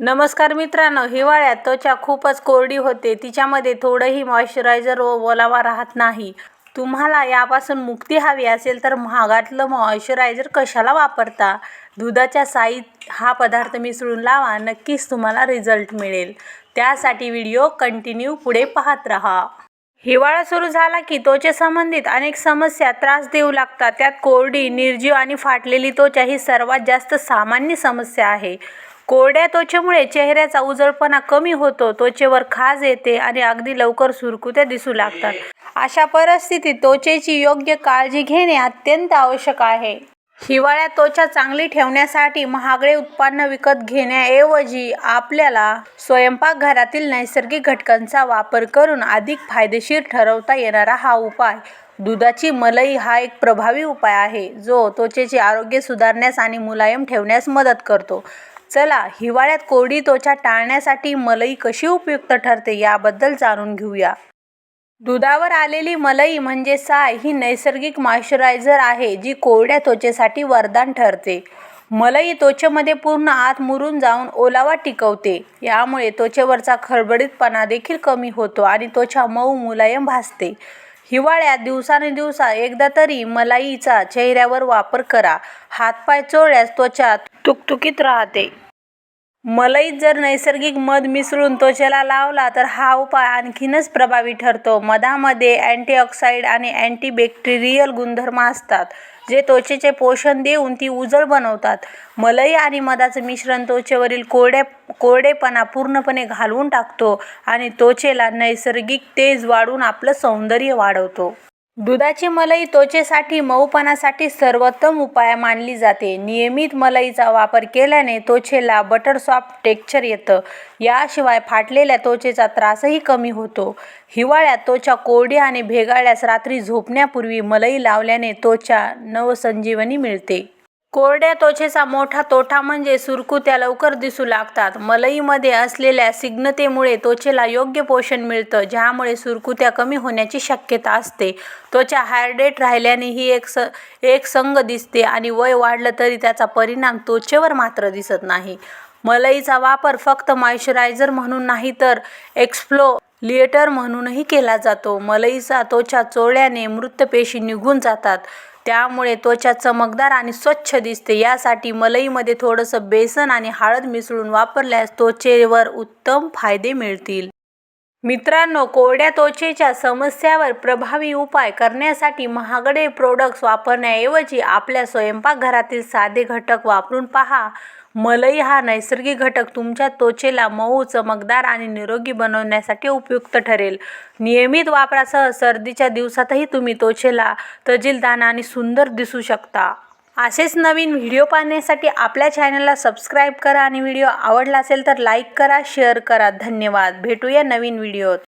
नमस्कार मित्रांनो हिवाळ्यात त्वचा खूपच कोरडी होते. तिच्यामध्ये थोडंही मॉइश्चरायझर व ओलावा राहत नाही. तुम्हाला यापासून मुक्ती हवी असेल तर महागातलं मॉइश्चरायझर कशाला वापरता? दुधाच्या साईत हा पदार्थ मिसळून लावा नक्कीच तुम्हाला रिझल्ट मिळेल. त्यासाठी व्हिडिओ कंटिन्यू पुढे पाहत राहा. हिवाळा सुरू झाला की त्वचेसंबंधित अनेक समस्या त्रास देऊ लागतात. त्यात कोरडी निर्जीव आणि फाटलेली त्वचा ही सर्वात जास्त सामान्य समस्या आहे. कोरड्या त्वचेमुळे चेहऱ्याचा उजळपणा कमी होतो. त्वचेवर खाज येते आणि अगदी लवकर सुरकुत्या दिसू लागतात. अशा परिस्थितीत त्वचेची योग्य काळजी घेणे अत्यंत आवश्यक आहे. हिवाळ्यात त्वचा चांगली ठेवण्यासाठी महागडे उत्पादनं विकत घेण्याऐवजी आपल्याला स्वयंपाकघरातील नैसर्गिक घटकांचा वापर करून अधिक फायदेशीर ठरवता येणारा हा उपाय. दुधाची मलई हा एक प्रभावी उपाय आहे जो त्वचेचे आरोग्य सुधारण्यास आणि मुलायम ठेवण्यास मदत करतो. चला हिवाळ्यात कोरडी त्वचा टाळण्यासाठी मलई कशी उपयुक्त ठरते याबद्दल जाणून घेऊया. दुधावर आलेली मलई म्हणजे साय ही नैसर्गिक मॉइश्चरायझर आहे जी कोरड्या त्वचेसाठी वरदान ठरते. मलई त्वचेमध्ये पूर्ण आत मुरून जाऊन ओलावा टिकवते यामुळे त्वचेवरचा खडबडीतपणा देखील कमी होतो आणि त्वचा मऊ मुलायम भासते. हिवाळ्यात दिवसानुदिवसा एकदा तरी मलाईचा चेहऱ्यावर वापर करा. हातपाय चोळल्यास त्वचा तुकतुकीत राहते. मलईत जर नैसर्गिक मध मिसळून त्वचेला लावला तर हा उपाय आणखीनच प्रभावी ठरतो. मधामध्ये अँटीऑक्साईड आणि अँटीबॅक्टेरियल गुणधर्म असतात जे त्वचेचे पोषण देऊन ती उजळ बनवतात. मलई आणि मधाचं मिश्रण त्वचेवरील कोरड्या कोरडेपणा पूर्णपणे घालवून टाकतो आणि त्वचेला नैसर्गिक तेज वाढवून आपलं सौंदर्य वाढवतो. दुधाची मलई त्वचेसाठी मऊपणासाठी सर्वोत्तम उपाय मानली जाते. नियमित मलईचा वापर केल्याने त्वचेला बटर सॉफ्ट टेक्स्चर येतं. याशिवाय फाटलेल्या त्वचेचा त्रासही कमी होतो. हिवाळ्यात त्वचा कोरडी आणि भेगाळल्यास रात्री झोपण्यापूर्वी मलई लावल्याने त्वचा नवसंजीवनी मिळते. कोरड्या त्वचेचा मोठा तोटा म्हणजे सुरकुत्या लवकर दिसू लागतात. मलईमध्ये असलेल्या स्निग्धतेमुळे त्वचेला योग्य पोषण मिळतं ज्यामुळे सुरकुत्या कमी होण्याची शक्यता असते. त्वचा हायड्रेट राहिल्याने ही एक स एक संग दिसते आणि वय वाढलं तरी त्याचा परिणाम त्वचेवर मात्र दिसत नाही. मलईचा वापर फक्त मॉइश्चरायझर म्हणून नाही तर एक्सप्लो लिएटर म्हणूनही केला जातो. मलईचा त्वचा चोळल्याने मृत पेशी निघून जातात. त्यामुळे त्वचा चमकदार आणि स्वच्छ दिसते. यासाठी मलईमध्ये थोडंसं बेसन आणि हळद मिसळून वापरल्यास त्वचेवर उत्तम फायदे मिळतील. मित्रांनो कोरड्या त्वचेच्या समस्यावर प्रभावी उपाय करण्यासाठी महागडे प्रोडक्ट्स वापरण्याऐवजी आपल्या स्वयंपाकघरातील साधे घटक वापरून पहा. मलई हा नैसर्गिक घटक तुमच्या त्वचेला मऊ चमकदार आणि निरोगी बनवण्यासाठी उपयुक्त ठरेल. नियमित वापरासह सर्दीच्या दिवसातही तुम्ही त्वचेला तजिलदान आणि सुंदर दिसू शकता. असेच नवीन व्हिडिओ पाहण्यासाठी आपल्या चॅनलला सबस्क्राईब करा आणि व्हिडिओ आवडला असेल तर लाईक करा शेअर करा. धन्यवाद. भेटूया नवीन व्हिडिओत.